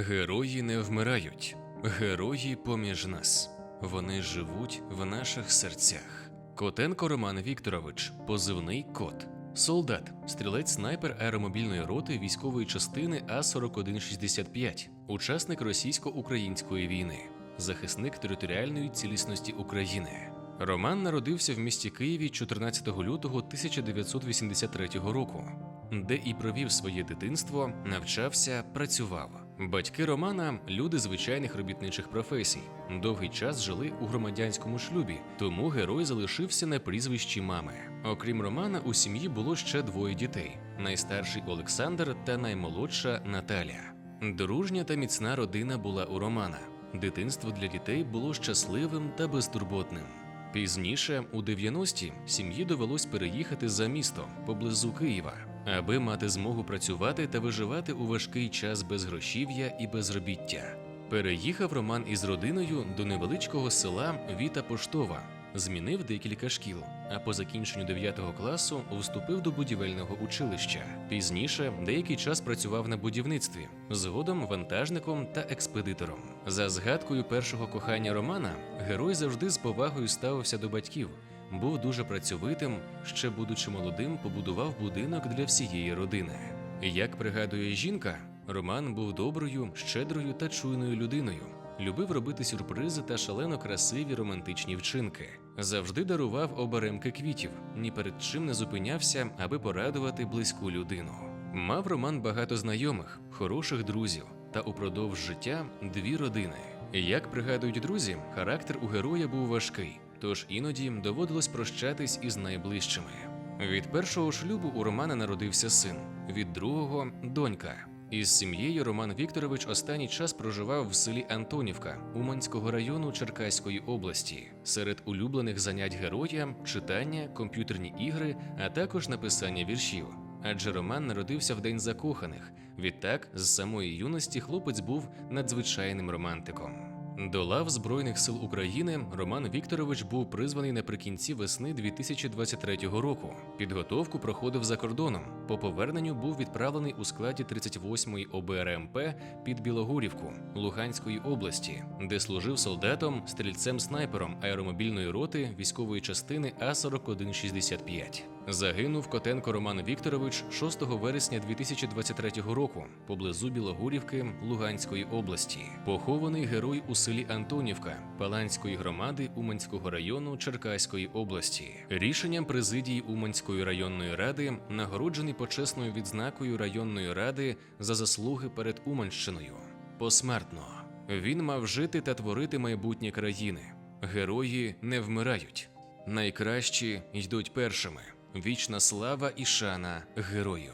Герої не вмирають, герої поміж нас. Вони живуть в наших серцях. Котенко Роман Вікторович, позивний кот. Солдат, стрілець снайпер аеромобільної роти військової частини А-4165, учасник російсько-української війни, захисник територіальної цілісності України. Роман народився в місті Києві 14 лютого 1983 року, де і провів своє дитинство, навчався, працював. Батьки Романа люди звичайних робітничих професій. Довгий час жили у громадянському шлюбі, тому герой залишився на прізвищі мами. Окрім Романа, у сім'ї було ще двоє дітей: найстарший Олександр та наймолодша Наталя. Дружня та міцна родина була у Романа. Дитинство для дітей було щасливим та безтурботним. Пізніше, у 90-ті, сім'ї довелось переїхати за місто поблизу Києва, аби мати змогу працювати та виживати у важкий час безгрошів'я і безробіття. Переїхав Роман із родиною до невеличкого села Віта Поштова, змінив декілька шкіл, а по закінченню 9 класу вступив до будівельного училища. Пізніше деякий час працював на будівництві, згодом вантажником та експедитором. За згадкою першого кохання Романа, герой завжди з повагою ставився до батьків. Був дуже працьовитим, ще будучи молодим, побудував будинок для всієї родини. Як пригадує жінка, Роман був доброю, щедрою та чуйною людиною. Любив робити сюрпризи та шалено красиві романтичні вчинки. Завжди дарував оберемки квітів, ні перед чим не зупинявся, аби порадувати близьку людину. Мав Роман багато знайомих, хороших друзів та упродовж життя дві родини. Як пригадують друзі, характер у героя був важкий, тож іноді доводилось прощатись із найближчими. Від першого шлюбу у Романа народився син, від другого донька. Із сім'єю Роман Вікторович останній час проживав в селі Антонівка Уманського району Черкаської області. Серед улюблених занять героя читання, комп'ютерні ігри, а також написання віршів. Адже Роман народився в день закоханих. Відтак, з самої юності хлопець був надзвичайним романтиком. До лав Збройних сил України Роман Вікторович був призваний наприкінці весни 2023 року. Підготовку проходив за кордоном. По поверненню був відправлений у складі 38-ї ОБРМП під Білогорівку Луганської області, де служив солдатом, стрільцем-снайпером аеромобільної роти військової частини А-4165. Загинув Котенко Роман Вікторович 6 вересня 2023 року поблизу Білогорівки Луганської області. Похований герой у селі Антонівка Паланської громади Уманського району Черкаської області. Рішенням президії Уманської районної ради нагороджений почесною відзнакою районної ради за заслуги перед Уманщиною. Посмертно він мав жити та творити майбутнє країни. Герої не вмирають. Найкращі йдуть першими. Вічна слава і шана герою.